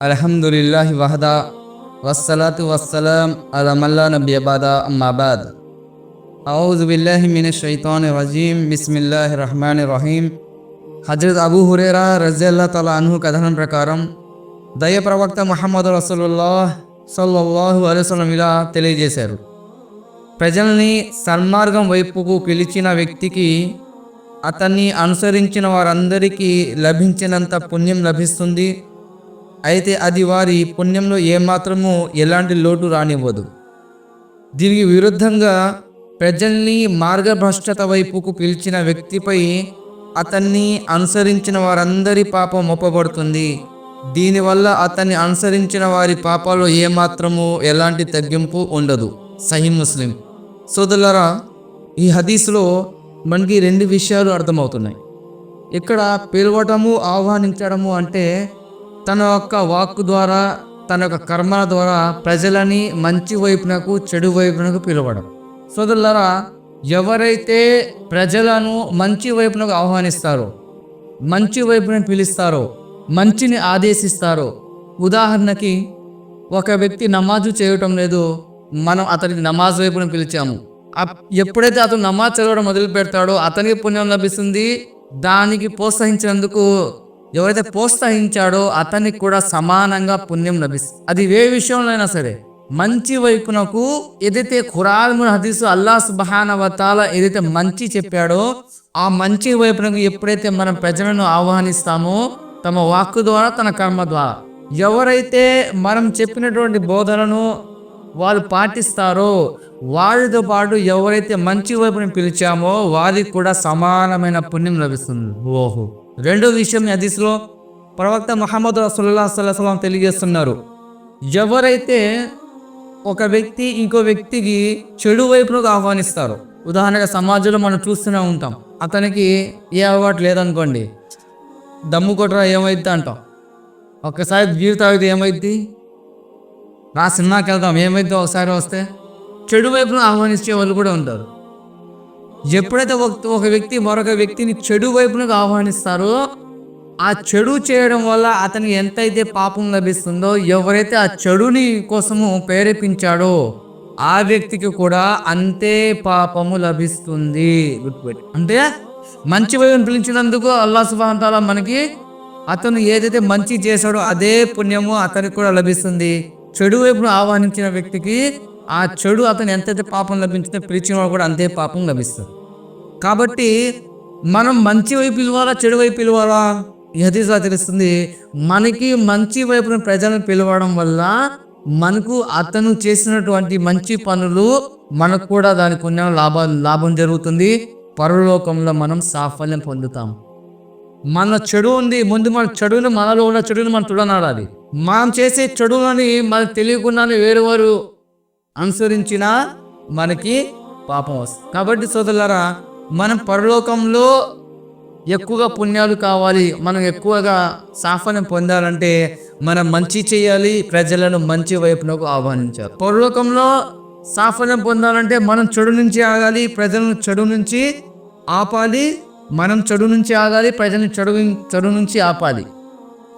అల్హమ్దులిల్లాహి వహదా వస్సలాతు వస్సలాం అలమల్లా మల్లా అబాదా అమ్మాబాద్ ఔజు బిల్లాహి మిన షైతాన్ రజీం బిస్మిల్లాహి రహమాన్ రహీమ్ హజరత్ అబూ హురేరా రజల్లా తల అన్హు కథనం ప్రకారం దయ ప్రవక్త మహమ్మద్ రసూలుల్లాహ్ సల్లల్లాహు అలైవలం ఇలా తెలియజేశారు ప్రజల్ని సన్మార్గం వైపుకు పిలిచిన వ్యక్తికి అతన్ని అనుసరించిన వారందరికీ లభించినంత పుణ్యం లభిస్తుంది అయితే అది వారి పుణ్యంలో ఏమాత్రము ఎలాంటి లోటు రానివ్వదు. దీనికి విరుద్ధంగా ప్రజల్ని మార్గభ్రష్టత వైపుకు పిలిచిన వ్యక్తిపై అతన్ని అనుసరించిన వారందరి పాపం మొప్పబడుతుంది దీనివల్ల అతన్ని అనుసరించిన వారి పాపాల్లో ఏమాత్రము ఎలాంటి తగ్గింపు ఉండదు. సహీ ముస్లిం సోదరులరా ఈ హదీస్లో మనకి రెండు విషయాలు అర్థమవుతున్నాయి. ఇక్కడ పిలవటము ఆహ్వానించడము అంటే తన యొక్క వాక్కు ద్వారా తన యొక్క కర్మల ద్వారా ప్రజలని మంచి వైపునకు చెడు వైపునకు పిలవడం. సోదరులరా ఎవరైతే ప్రజలను మంచి వైపునకు ఆహ్వానిస్తారో మంచి వైపున పిలుస్తారో మంచిని ఆదేశిస్తారో ఉదాహరణకి ఒక వ్యక్తి నమాజు చేయటం లేదు మనం అతనికి నమాజ్ వైపున పిలిచాము. అప్- ఎప్పుడైతే అతను నమాజ్ చదవడం మొదలు పెడతాడో అతనికి పుణ్యం లభిస్తుంది దానికి ప్రోత్సహించినందుకు ఎవరైతే ప్రోత్సహించాడో అతనికి కూడా సమానంగా పుణ్యం లభిస్తుంది అది ఏ విషయంలో అయినా సరే. మంచి వైపునకు ఏదైతే ఖురాన్ హదీసు అల్లా సుబహాన వతాల ఏదైతే మంచి చెప్పాడో ఆ మంచి వైపునకు ఎప్పుడైతే మనం ప్రజలను ఆహ్వానిస్తామో తమ వాక్కు ద్వారా తన కర్మ ద్వారా. ఎవరైతే మనం చెప్పినటువంటి బోధనను వాళ్ళు పాటిస్తారో వారితో పాటు ఎవరైతే మంచి వైపుని పిలిచామో వారికి కూడా సమానమైన పుణ్యం లభిస్తుంది. ఓహో రెండో విషయం హదీస్లో ప్రవక్త మహమ్మద్ రసూలుల్లాహ్ సల్లల్లాహు తెలియజేస్తున్నారు. ఎవరైతే ఒక వ్యక్తి ఇంకో వ్యక్తికి చెడు వైపునకు ఆహ్వానిస్తారు ఉదాహరణగా సమాజంలో మనం చూస్తూనే ఉంటాం అతనికి ఏ అలవాటు లేదనుకోండి దమ్ము కొట్టరా ఏమైద్ది అంటాం. ఒక్కసారి జీవితం అయితే ఏమైద్ది? రా సినిమాకి వెళ్దాం ఏమైద్దో ఒకసారి వస్తే? చెడు వైపున ఆహ్వానించే వాళ్ళు కూడా ఉంటారు. ఎప్పుడైతే ఒక ఒక వ్యక్తి మరొక వ్యక్తిని చెడు వైపునకు ఆహ్వానిస్తారో ఆ చెడు చేయడం వల్ల అతనికి ఎంతైతే పాపం లభిస్తుందో ఎవరైతే ఆ చెడుని కోసము ప్రేరేపించాడో ఆ వ్యక్తికి కూడా అంతే పాపము లభిస్తుంది. గుర్తుపెట్టి. అంటే మంచి వైపును పిలిచినందుకు అల్లా సుబాంతాల మనకి అతను ఏదైతే మంచి చేశాడో అదే పుణ్యము అతనికి కూడా లభిస్తుంది. చెడు వైపును ఆహ్వానించిన వ్యక్తికి ఆ చెడు అతను ఎంతైతే పాపం లభించిందో పిలిచిన వాడు కూడా అంతే పాపం లభిస్తుంది కాబట్టి మనం మంచి వైపు పిలవాలా చెడు వైపు పిలవాలా? ఈ తెలుస్తుంది మనకి మంచి వైపున ప్రజలను పిలవడం వల్ల మనకు అతను చేసినటువంటి మంచి పనులు మనకు కూడా దాని పుణ్యం లాభం లాభం జరుగుతుంది. పరలోకంలో మనం సాఫల్యం పొందుతాం. మన చెడు ఉంది ముందు మన చెడుని మనలో ఉన్న చెడుని మనం తుడనాడాలి మనం చేసే చెడులని మనకు తెలియకుండానే వేరు వారు అనుసరించినా మనకి పాపం వస్తుంది. కాబట్టి సోదరులారా మనం పరలోకంలో ఎక్కువగా పుణ్యాలు కావాలి మనం ఎక్కువగా సాఫల్యం పొందాలంటే మనం మంచి చేయాలి ప్రజలను మంచి వైపునకు ఆహ్వానించాలి. పరలోకంలో సాఫల్యం పొందాలంటే మనం చెడు నుంచి ఆగాలి ప్రజలను చెడు నుంచి ఆపాలి మనం చెడు నుంచి ఆగాలి ప్రజలను చెడు చెడు నుంచి ఆపాలి.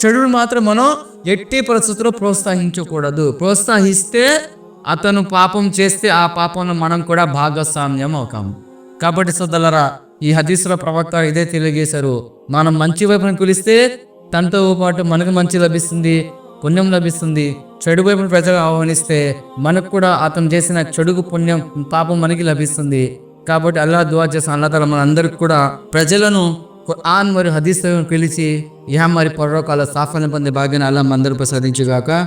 చెడును మాత్రం మనం ఎట్టి పరిస్థితుల్లో ప్రోత్సహించకూడదు. ప్రోత్సహిస్తే అతను పాపం చేస్తే ఆ పాపంలో మనం కూడా భాగస్వామ్యం అవుతాము కాబట్టి సోదలరా ఈ హదీసుల ప్రవక్త ఇదే తెలియజేశారు. మనం మంచి వైపున కులిస్తే తనతో పాటు మనకు మంచి లభిస్తుంది పుణ్యం లభిస్తుంది. చెడు వైపున ప్రజలు ఆహ్వానిస్తే మనకు కూడా అతను చేసిన చెడుకు పుణ్యం పాపం మనకి లభిస్తుంది. కాబట్టి అల్లా దువా చేసిన అల్లా తల మనందరికి కూడా ప్రజలను ఖురాన్ మరియు హదీస్ పిలిచి ఇహ మరి పర్వకాల సాఫల్యం పొందే భాగ్యాన్ని అల్లా అందరూ ప్రసాదించుగాక.